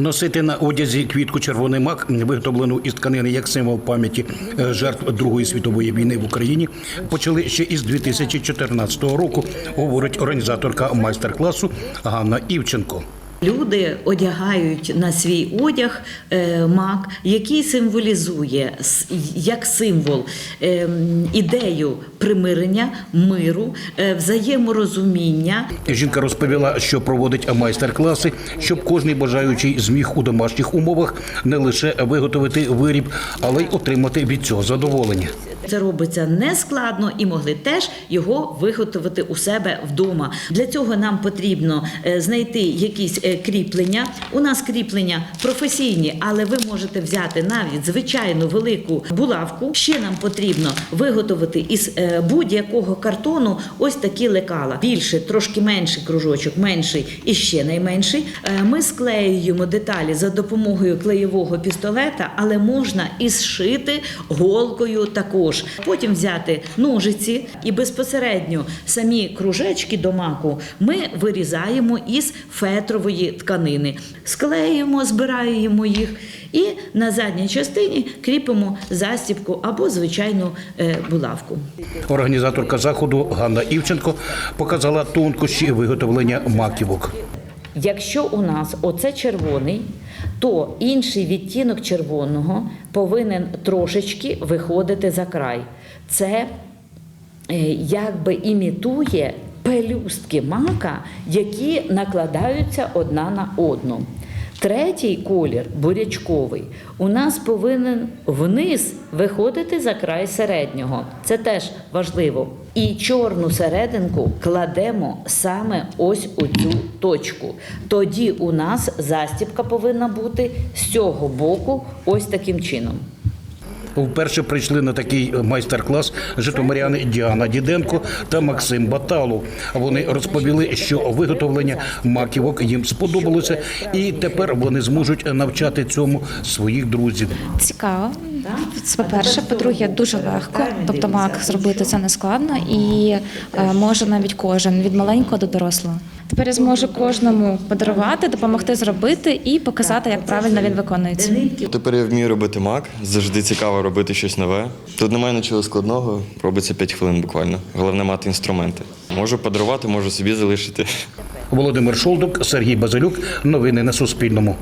Носити на одязі квітку червоний мак, виготовлену із тканини як символ пам'яті е, жертв Другої світової війни в Україні, почали ще із 2014 року, говорить організаторка майстер-класу Ганна Івченко. Люди одягають на свій одяг е, мак, який символізує як символ е, ідею примирення, миру, е, взаєморозуміння. Жінка розповіла, що проводить майстер-класи, щоб кожний бажаючий зміг у домашніх умовах не лише виготовити виріб, але й отримати від цього задоволення. Це робиться нескладно і могли теж його виготовити у себе вдома. Для цього нам потрібно е, знайти якісь е, кріплення. У нас кріплення професійні, але ви можете взяти навіть звичайну велику булавку. Ще нам потрібно виготовити із е, будь-якого картону ось такі лекала. Більше, трошки менший кружочок, менший і ще найменший. Ми склеюємо деталі за допомогою клеєвого пістолета, але можна і зшити голкою також. Потім взяти ножиці і безпосередньо самі кружечки до маку ми вирізаємо із фетрової тканини, склеюємо, збираємо їх і на задній частині кріпимо застібку або звичайну е, булавку. Організаторка заходу Ганна Івченко показала тонкощі виготовлення маківок. Якщо у нас оце червоний, то інший відтінок червоного повинен трошечки виходити за край. Це е, якби імітує пелюстки мака, які накладаються одна на одну. Третій колір бурячковий у нас повинен вниз виходити за край середнього. Це теж важливо. І чорну серединку кладемо саме ось у цю точку. Тоді у нас застібка повинна бути з цього боку, ось таким чином. Вперше прийшли на такий майстер-клас житомиряни Діана Діденко та Максим Баталов. Вони розповіли, що виготовлення маківок їм сподобалося, і тепер вони зможуть навчати цьому своїх друзів. Цікаво. Це по-перше, по-друге, дуже легко. Тобто мак зробити це не складно і е, може навіть кожен від маленького до дорослого. Тепер я зможу кожному подарувати, допомогти зробити і показати, як правильно він виконується. Тепер я вмію робити мак, завжди цікаво робити щось нове. Тут немає нічого складного, робиться 5 хвилин буквально. Головне мати інструменти. Можу подарувати, можу собі залишити. Володимир Шолдук, Сергій Базилюк. Новини на Суспільному.